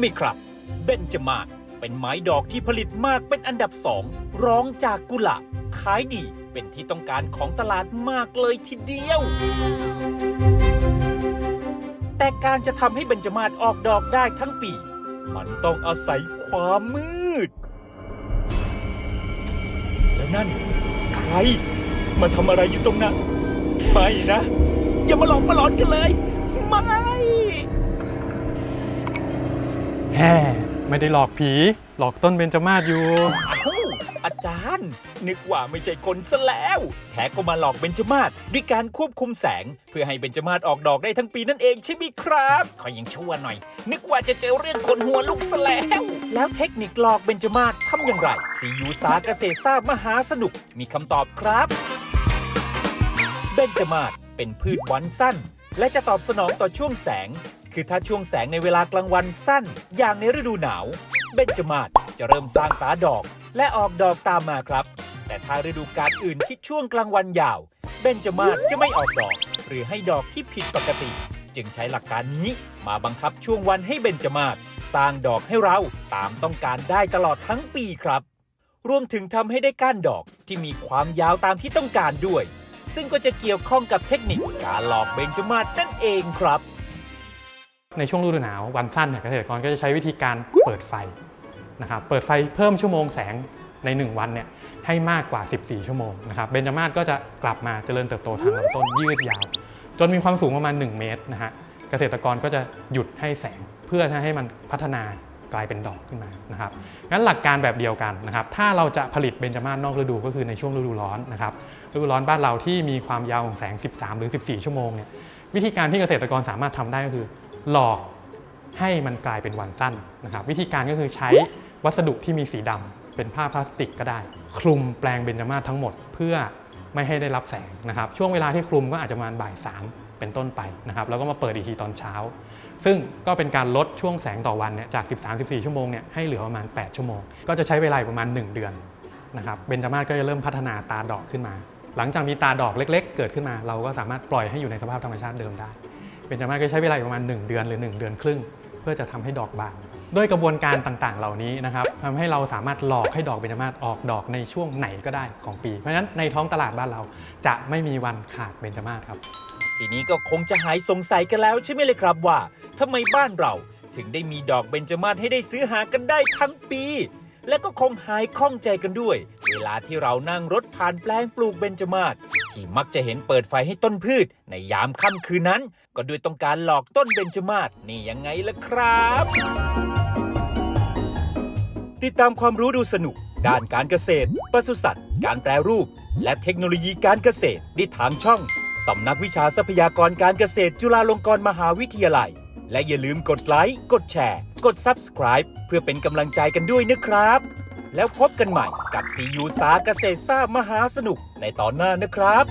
ไหมครับ เบญจมาศเป็นไม้ดอกที่ผลิตมากเป็นอันดับสองรองจากกุหลาบขายดีเป็นที่ต้องการของตลาดมากเลยทีเดียว แต่การจะทำให้เบญจมาศออกดอกได้ทั้งปี มันต้องอาศัยความมืด แล้วนั่นใครมาทำอะไรอยู่ตรงนั้น ไม่นะ อย่ามาหลอกมาหลอนกันเลย ไม่ แฮ่ไม่ได้หลอกผี หลอกต้นเบญจมาศอยู่ อ้าวอาจารย์ นึกว่าไม่ใช่คนซะแล้ว แท้ก็มาหลอกเบญจมาศด้วยการควบคุมแสง เพื่อให้เบญจมาศออกดอกได้ทั้งปีนั่นเองใช่ไหมครับขอยังชั่วหน่อย นึกว่าจะเจอเรื่องคนหัวลุกซะแล้ว แล้วเทคนิคหลอกเบญจมาศทำอย่างไรซียูสาเกษตรทราบมหาสนุกมีคำตอบครับ เบญจมาศเป็นพืชวันสั้น และจะตอบสนองต่อช่วงแสง คือถ้าช่วงแสงในเวลากลางวันสั้น อย่างในฤดูหนาว เบญจมาศจะเริ่มสร้างตาดอก และออกดอกตามมาครับ แต่ถ้าฤดูกาลอื่นที่ช่วงกลางวันยาว เบญจมาศจะไม่ออกดอก หรือให้ดอกที่ผิดปกติ จึงใช้หลักการนี้มาบังคับช่วงวันให้เบญจมาศสร้างดอกให้เราตามต้องการได้ตลอดทั้งปีครับ รวมถึงทำให้ได้ก้านดอกที่มีความยาวตามที่ต้องการด้วย ซึ่งก็จะเกี่ยวข้องกับเทคนิคการหลอกเบญจมาศนั่นเองครับ ในช่วงฤดูหนาววันสั้นเนี่ยเกษตรกรก็จะใช้วิธีการเปิดไฟนะครับเปิดไฟเพิ่มชั่วโมงแสงใน 1 วันเนี่ยให้มากกว่า 14 ชั่วโมงนะครับเบญจมาศก็จะกลับมาเจริญเติบโตทางลำต้นยืดยาว จนมีความสูงประมาณ 1 เมตรนะฮะเกษตรกรก็จะหยุดให้แสงเพื่อให้มันพัฒนากลายเป็นดอกขึ้นมานะครับงั้นหลักการแบบเดียวกันนะครับถ้าเราจะผลิตเบญจมาศนอกฤดูก็คือในช่วงฤดูร้อนนะครับฤดูร้อนบ้านเราที่มีความยาวของแสง 13 หรือ 14 ชั่วโมงเนี่ยวิธีการที่เกษตรกรสามารถทำได้ก็คือ หลอกให้มันกลายเป็นวันสั้นนะครับ วิธีการก็คือใช้วัสดุที่มีสีดำเป็นผ้าพลาสติกก็ได้ คลุมแปลงเบญจมาศทั้งหมดเพื่อไม่ให้ได้รับแสงนะครับ ช่วงเวลาที่คลุมก็อาจจะประมาณบ่ายสามเป็นต้นไปนะครับ แล้วก็มาเปิดอีกทีตอนเช้า ซึ่งก็เป็นการลดช่วงแสงต่อวันเนี่ยจาก 13-14 ชั่วโมงเนี่ยให้เหลือประมาณ 8 ชั่วโมง ก็จะใช้เวลาประมาณ 1 เดือนนะครับเบญจมาศก็จะเริ่มพัฒนาตาดอกขึ้นมา หลังจากมีตาดอกเล็ก ๆ เกิดขึ้นมา เราก็สามารถปล่อยให้อยู่ในสภาพธรรมชาติเดิมได้ เบญจมาศก็ใช้เวลาอยู่ประมาณ 1 เดือนหรือ 1 เดือนครึ่ง เพื่อจะทำให้ดอกบานด้วยกระบวนการต่างๆ เหล่านี้นะครับทำให้เราสามารถหลอกให้ดอกเบญจมาศออกดอกในช่วงไหนก็ได้ของปี เพราะฉะนั้นในท้องตลาดบ้านเราจะไม่มีวันขาดเบญจมาศครับ ทีนี้ก็คงจะหายสงสัยกันแล้วใช่ไหมเลยครับว่าทำไมบ้านเราถึงได้มีดอกเบญจมาศให้ได้ซื้อหากันได้ทั้งปี และก็คงหายข้องใจกันด้วย เวลาที่เรานั่งรถผ่านแปลงปลูกเบญจมาศ ที่มักจะเห็นเปิดไฟให้ต้นพืช ในยามค่ำคืนนั้น ก็ด้วยต้องการหลอกต้นเบญจมาศนี่ยังไงล่ะครับ ติดตามความรู้ดูสนุก ด้านการเกษตรปศุสัตว์ การแปรรูป และเทคโนโลยีการเกษตรได้ทางช่อง สำนักวิชาทรัพยากรการเกษตรจุฬาลงกรณ์มหาวิทยาลัย และอย่าลืมกดไลค์กดแชร์ กด Subscribe เพื่อเป็นกำลังใจกันด้วยนะครับ แล้วพบกันใหม่กับซียูสาเกษตรซ่ามหาสนุกในตอนหน้านะครับ